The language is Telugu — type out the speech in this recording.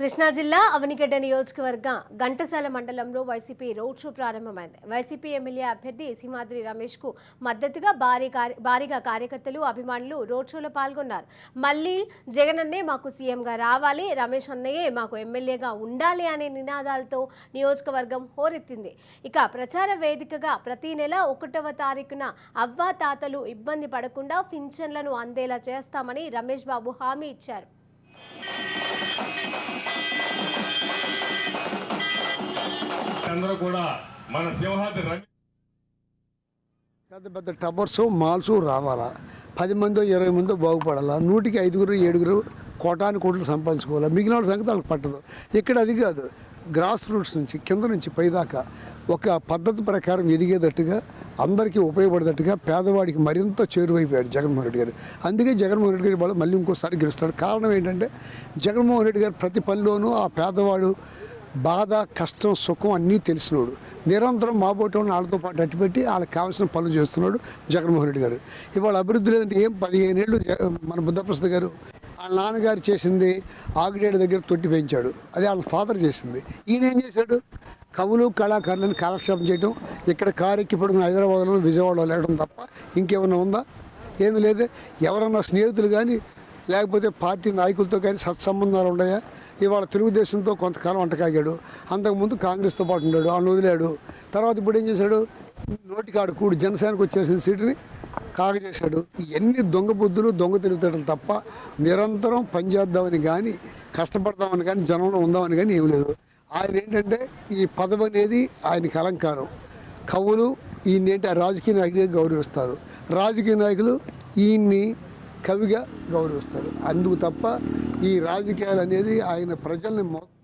కృష్ణా జిల్లా అవనిగడ్డ నియోజకవర్గం ఘంటసాల మండలంలో వైసీపీ రోడ్ షో ప్రారంభమైంది. వైసీపీ ఎమ్మెల్యే అభ్యర్థి సింహాద్రి రమేష్కు మద్దతుగా భారీ కార్య- భారీగా కార్యకర్తలు అభిమానులు రోడ్ షోలో పాల్గొన్నారు. మళ్ళీ జగన్ అన్నే మాకు సీఎంగా రావాలి రమేష్ అన్నయ్యే మాకు ఎమ్మెల్యేగా ఉండాలి అనే నినాదాలతో నియోజకవర్గం హోరెత్తింది. ఇక ప్రచార వేదికగా ప్రతి నెల ఒకటవ తారీఖున అవ్వా తాతలు ఇబ్బంది పడకుండా పింఛన్లను అందేలా చేస్తామని రమేష్ బాబు హామీ ఇచ్చారు. అందరూ కూడా మన సింహాద్రి పెద్ద పెద్ద టవర్స్ మాల్స్ రావాలా? పది మందో ఇరవై మందో బాగుపడాలా? నూటికి ఐదుగురు ఏడుగురు కోటాని కోట్లు సంపాదించుకోవాలా? మిగిలిన వాళ్ళ సంగతి వాళ్ళకి పట్టదు. ఇక్కడ అది కాదు. గ్రాస్ రూట్స్ నుంచి కింద నుంచి పైదాకా ఒక పద్ధతి ప్రకారం ఎదిగేటట్టుగా అందరికీ ఉపయోగపడేటట్టుగా పేదవాడికి మరింత చేరువైపోయాడు జగన్మోహన్ రెడ్డి గారు. అందుకే జగన్మోహన్ రెడ్డి గారు వాళ్ళు మళ్ళీ ఇంకోసారి గెలుస్తాడు. కారణం ఏంటంటే జగన్మోహన్ రెడ్డి గారు ప్రతి పనిలోనూ ఆ పేదవాడు బాధ కష్టం సుఖం అన్నీ తెలిసినోడు. నిరంతరం మాబోటం వాళ్ళతో పాటు అట్టుపెట్టి వాళ్ళకి కావాల్సిన పనులు చేస్తున్నాడు జగన్మోహన్ రెడ్డి గారు. ఇవాళ అభివృద్ధి లేదంటే ఏం పదిహేను ఏళ్ళు మన బుద్ధప్రసాద్ గారు వాళ్ళ నాన్నగారు చేసింది ఆగిడేడు దగ్గర తొట్టి పెంచాడు. అది వాళ్ళ ఫాదర్ చేసింది. ఈయన ఏం చేశాడు? కవులు కళాకారులను కాలక్షేపం చేయడం ఇక్కడ కారు ఎక్కి హైదరాబాద్లో విజయవాడలో లేడం తప్ప ఇంకేమైనా ఉందా? ఏమీ లేదు. ఎవరన్నా స్నేహితులు కానీ లేకపోతే పార్టీ నాయకులతో కానీ సత్సంబంధాలు ఉన్నాయా? ఇవాళ తెలుగుదేశంతో కొంతకాలం అంటకాగాడు అంతకుముందు కాంగ్రెస్తో పాటు ఉన్నాడు వాళ్ళని వదిలాడు. తర్వాత ఇప్పుడు ఏం చేశాడు? నోటికాడు కూడు జనసేనకు వచ్చేసిన సీటుని కాగజేశాడు. ఇవన్నీ దొంగ బుద్ధులు దొంగ తెలివితేటలు తప్ప నిరంతరం పనిచేద్దామని కానీ కష్టపడదామని కానీ జనంలో ఉందామని కానీ ఏమి లేదు. ఆయన ఏంటంటే ఈ పదవి అనేది ఆయనకి అలంకారం. కవులు ఈయన ఆ రాజకీయ నాయకుడిగా గౌరవిస్తారు. రాజకీయ నాయకులు ఈయన్ని కవిగా గౌరవిస్తారు. అందుకు తప్ప ఈ రాజకీయాలు అనేది ఆయన ప్రజల్ని మొత్తం